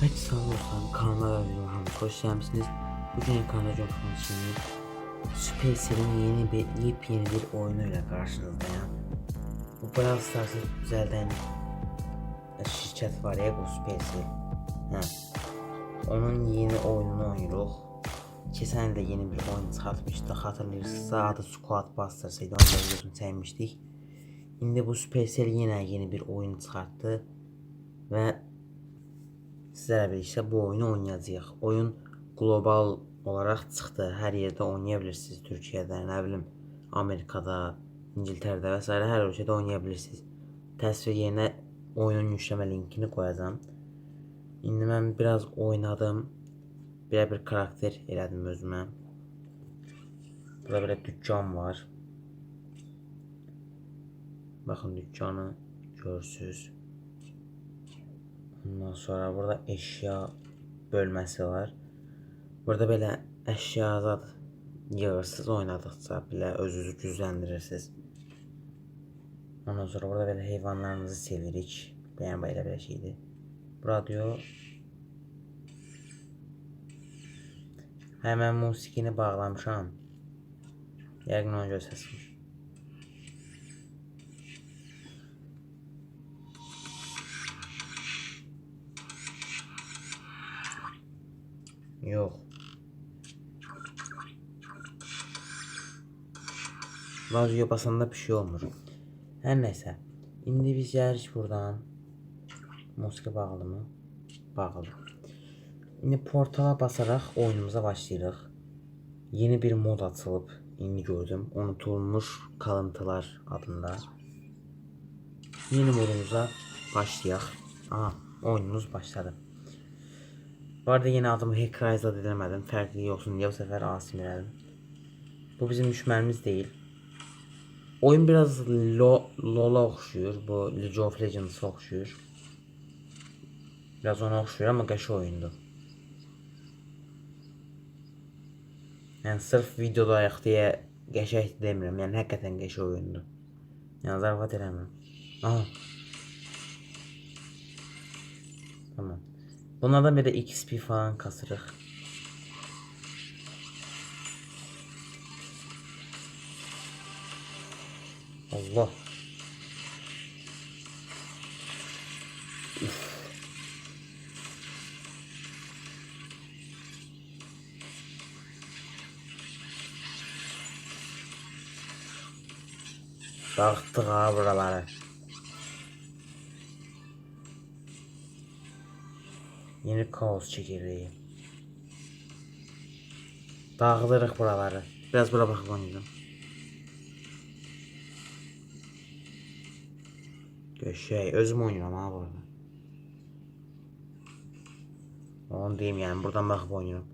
Evet sağ olun kanalıma videolarıma hoş gelmişsiniz. Bugün ekranda gördüğünüz şimdi Supercell'in yeni bir yepyeni bir oyunuyla karşınızdayım. Bu Brawl Stars'ı düzelden şirket var ya bu Supercell. Ha. Onun yeni oyununu oynuyoruz. Də yeni bir oyun çıxartmışdı. Hatırlayırsınız, adı Squad Busters idi. Onu da videosunu çəkmişdik. İndi bu Supercell yenə yeni bir oyun çıxartdı və sizlərlə birlikdə bu oyunu oynayacağıq. Oyun qlobal olaraq çıxdı. Hər yerdə oynaya bilirsiniz. Türkiyədə, nə bilim, Amerikada, İngiltərədə və s. hər ölkədə oynaya bilirsiniz. Təsvir yerinə oyunun yükləmə linkini qoyacağam. İndi mən biraz oynadım. Belə bir karakter elədim özümə. Burada belə dükkan var. Baxın dükkanı görürsüz. Ondan sonra burada eşya bölməsi var. Burada belə əşya zad yığırsınız oynadıqca belə özünüzü gücləndirirsiniz. Ondan sonra burada belə heyvanlarınızı sevirik. Bəyən belə belə şeydir. Radio Həmən musiqini bağlamışam. Yəqin ona görə Yox. Radyo basanda bir şey olmur. Hər nəsə. İndi biz gəlirik buradan. Musiqi bağlı mı? Bağlı. İndi portala basaraq oyunumuza başlayırıq. Yeni bir mod açılıb. İndi gördüm. Unutulmuş kalıntılar adında. Yeni modumuza başlayaq. Aha, oyunumuz başladı. Bu arada yeni adımı Hackrise adı demedim. Fərqli olsun diye bu sefer Asim elədim. Bu bizim düşmənimiz değil. Oyun biraz lo, LoL'a oxşuyur. Bu League of Legends'a oxşuyur. Biraz ona oxşuyur ama qəşi oyundur. Yəni sırf videoda ayaq deyə qəşəng demirəm. Yəni həqiqətən qəşəng oyundur. Yəni zarafat eləmirəm. Aha. Bunlardan bir de XP falan kasırıq. Allah. Uf. Dağıttık ha buraları. Yeni kaos çekirdeği. Dağılırıq buraları. Biraz bura oynayacağım. Göşey, özüm oynuyorum ha burada. Onu diyeyim yani buradan bakıp oynuyorum.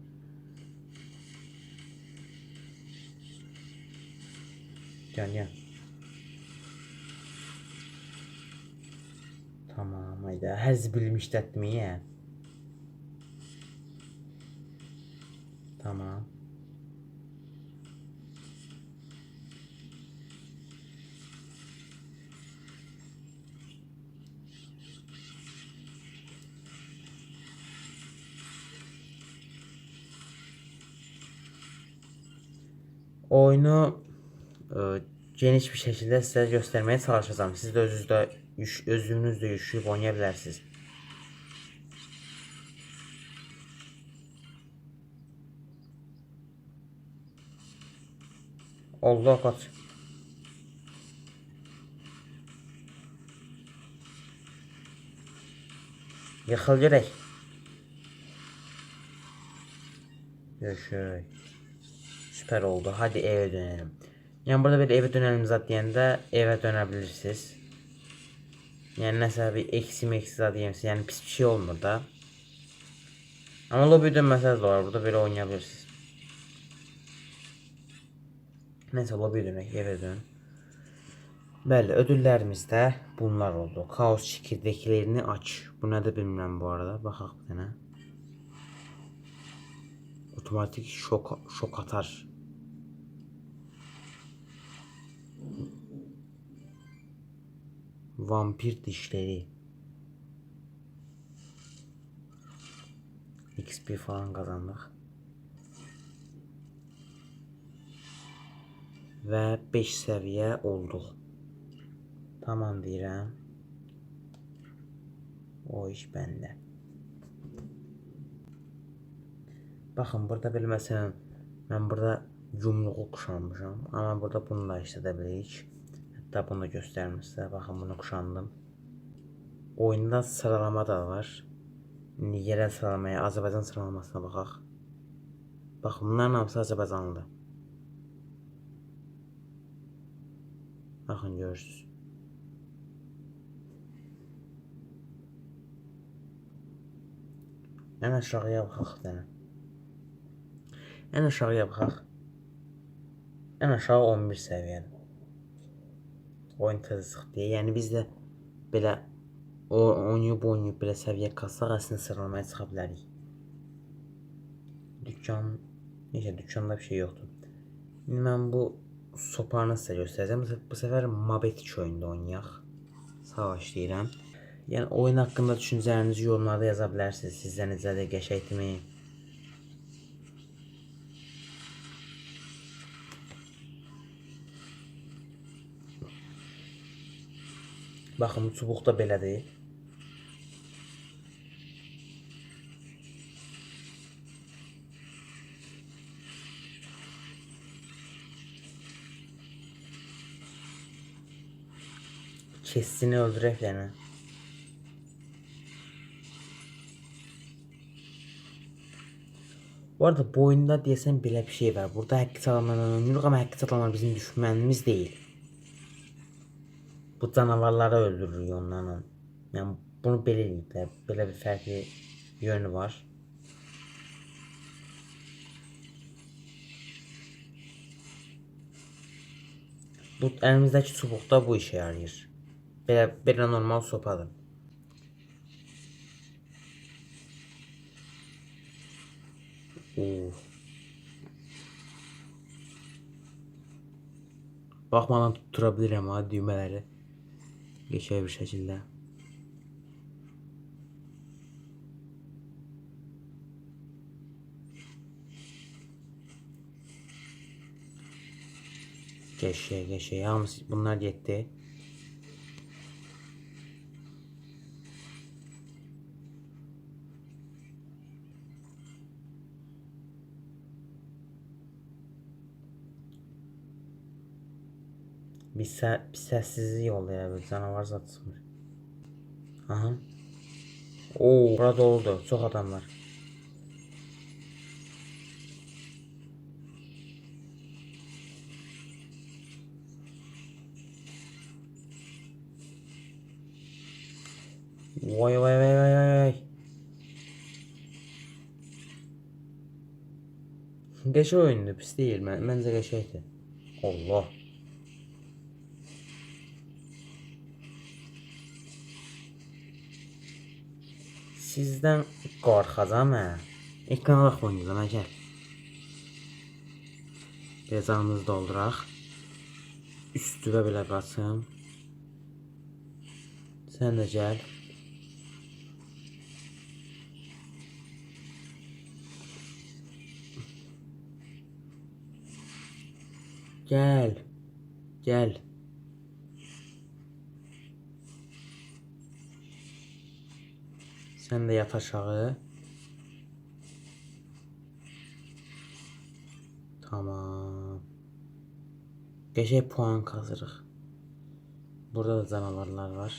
Gel gel. Tamam haydi. Həzz bilmişdətmi ya? Oyunu e, geniş bir şekilde size göstermeye çalışacağım. Siz de özünüzde, yüş- özünüzde yükleyip oynayabilirsiniz. Allah kaç. Yıkıl gerek. Yaşay. Süper oldu. Hadi eve dönelim. Yani burada bir eve dönelim zaten de eve dönebilirsiniz. Yani mesela bir eksi meksi zaten yemesi yani pis bir şey olmadı da. Ama lobby dönmeseniz de var. Burada böyle oynayabilirsiniz. Neyse lobby dönək, evə dön. Bəli, ödüllərimiz də bunlar oldu. Kaos çekirdəklərini aç. Bu nədir bilmirəm bu arada. Baxaq bir dənə. Otomatik şok şok atar. Vampir dişleri. XP falan kazandık. Ve 5 seviye olduq. Tamam deyirəm. O iş bəndə. Baxın burada belə məsələn mən burada yumruğu kuşanmışam. Amma burada bunu da işlədə bilirik. Hətta bunu da sizə. Baxın bunu kuşandım. Oyunda sıralama da var. Yerel sıralamaya, Azərbaycan sıralamasına baxaq. Bax, bunların hamısı Azərbaycanlıdır. Baxın görürsüz. Ən aşağıya baxaq dənə. Ən aşağıya baxaq. Ən aşağı 11 səviyyədir. Oyun tezə çıxdı. Yəni biz də belə o oynayıb oynayıb belə səviyyə qassaq əslində sıralamaya çıxa bilərik. Dükkan necə dükkanda bir şey yoxdur. İndi mən bu sopanı sizə göstərəcəm. Bu- Bu səfər Mabet 2 oyunda oynayaq. Savaşlayıram. Yəni oyun haqqında düşüncələrinizi yorumlarda yaza bilərsiniz. Sizdə necədir, qəşəngdimi? Baxın bu çubuq da belədir. Kessini öldürək yəni. Bu arada bu oyunda deyəsən belə bir şey var. Burada həqqi çalanlarla oynayırıq amma həqqi çalanlar bizim düşmənimiz deyil. Bu canavarları öldürürük onlarla. Yəni bunu eləyiblər. Belə bir fərqli yönü var. Bu əlimizdəki çubuq da bu işə yarayır. Belə belə normal sopadır. Oo. Baxmadan tuttura bilirəm ha düymələri. Geçer bir şəkildə. Geçe geçe hamısı bunlar getdi. Bir, sə bir səssizlik oldu ya bir canavar çıxmır. Aha. Oo, burada oldu. Çox adam var. Vay vay vay vay vay. Qəşəng oyundur, pis deyil. Mən, məncə qəşəngdir. Allah. Sizdən qorxacam hə. Ekrana hə gəl. Biraz canımızı dolduraq. Üstüvə belə qaçım. Sən də gəl. Gəl. Gəl. Sən də yat aşağı. Tamam. Qəşəng puan qazırıq. Burada da canavarlar var.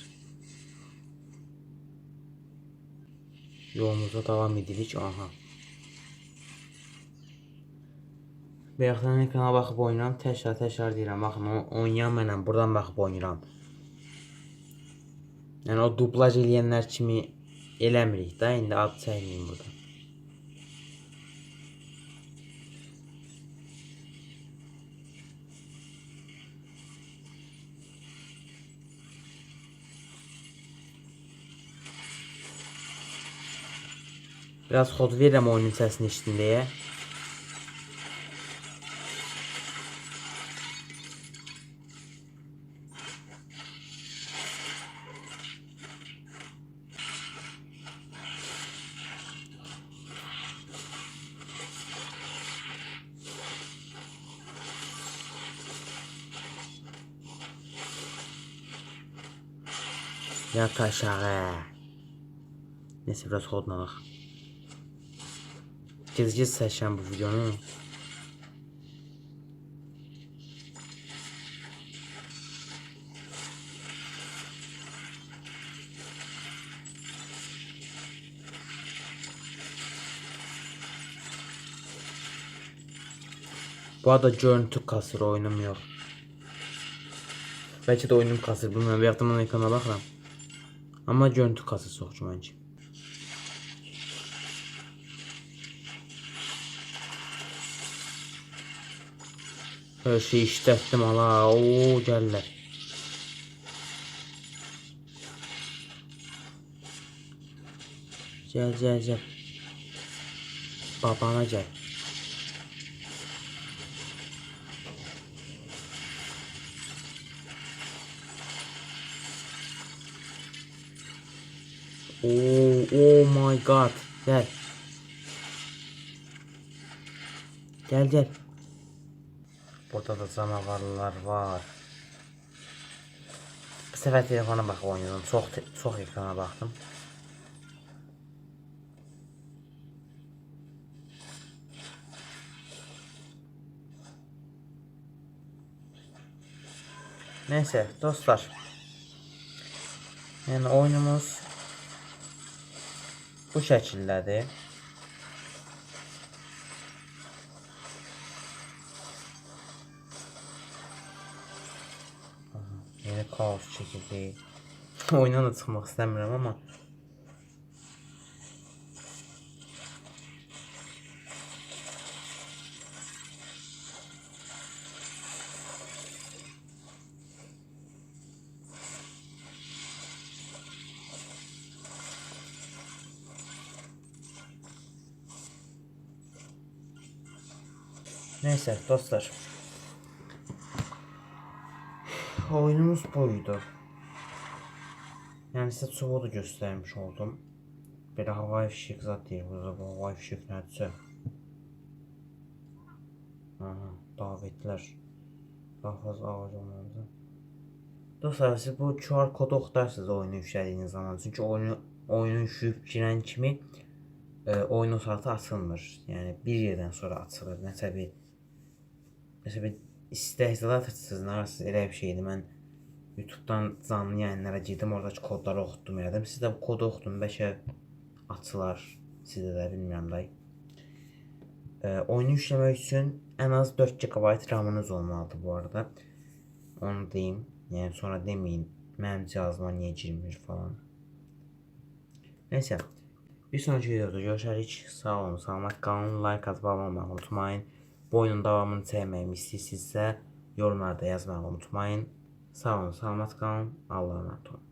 Yolumuza davam edirik. Aha. Bayaqdan ekrana baxıb oynayıram. Təkrar təkrar deyirəm. Baxın, oynayan mənəm. Buradan baxıb oynayıram. Yəni o dublaj eləyənlər kimi eləmirik də. İndi ad çəkməyim burada. Biraz kod verirəm oyunun səsini eşitin deyə. Yat aşağı. Neyse biraz hodlanaq. Gez-gez seçən bu videonu. Bu arada görüntü kasır oyunum yok. Belki de oyunum kasır bilmiyorum. Bir yaxdan ekrana baxıram. Amma görüntü çox gümanki. Her şeyi işlətdim ala. Oo gəlirlər. Gəl gəl gəl. Babana gəl. Oh, oh my god. Gel. Gel gel. Burada da canavarlar var. Bu sefer telefona bakıp oynadım. Çok te- çok ekrana baktım. Neyse dostlar. Yani oyunumuz bu şəkildədir. Aha, Yeni kaos çəkildi. Oyundan da çıxmaq istəmirəm amma Neyse dostlar. Oyunumuz buydu. Yani size çubuğu da göstermiş oldum. Bir de havai fişek zat değil burada bu havai fişek nədirsə. Aha, davetlər. Daha fazla ağac olmalıdır. Dostlar siz bu QR kodu oxutarsınız oyunu yüklədiyiniz zaman. Çünki oyunu oyunu yükləyib girən kimi e, oyun o saatı açılmır. Yəni bir yerdən sonra açılır. Nəsə bir Nəsə bir istehzalat açısınız, narasız elə bir şeydi. Mən YouTube'dan canlı yayınlara girdim, oradakı kodları oxutdum elədim. Siz də bu kodu oxutun, bəlkə açılar sizdə də bilmirəm day. Ee, oyunu yükləmək üçün ən az 4 GB RAM-ınız olmalıdır bu arada. Onu deyim. Yəni sonra deməyin mənim cihazıma niyə girmir falan. Neyse. Bir sonraki videoda görüşərik. Sağ olun, salamat qalın. Like atıb abunə olmağı unutmayın. Bu oyunun davamını çəkməyimi istəyirsinizsə yorumlarda yazmağı unutmayın. Sağ olun, salamat qalın. Allah'a emanet olun.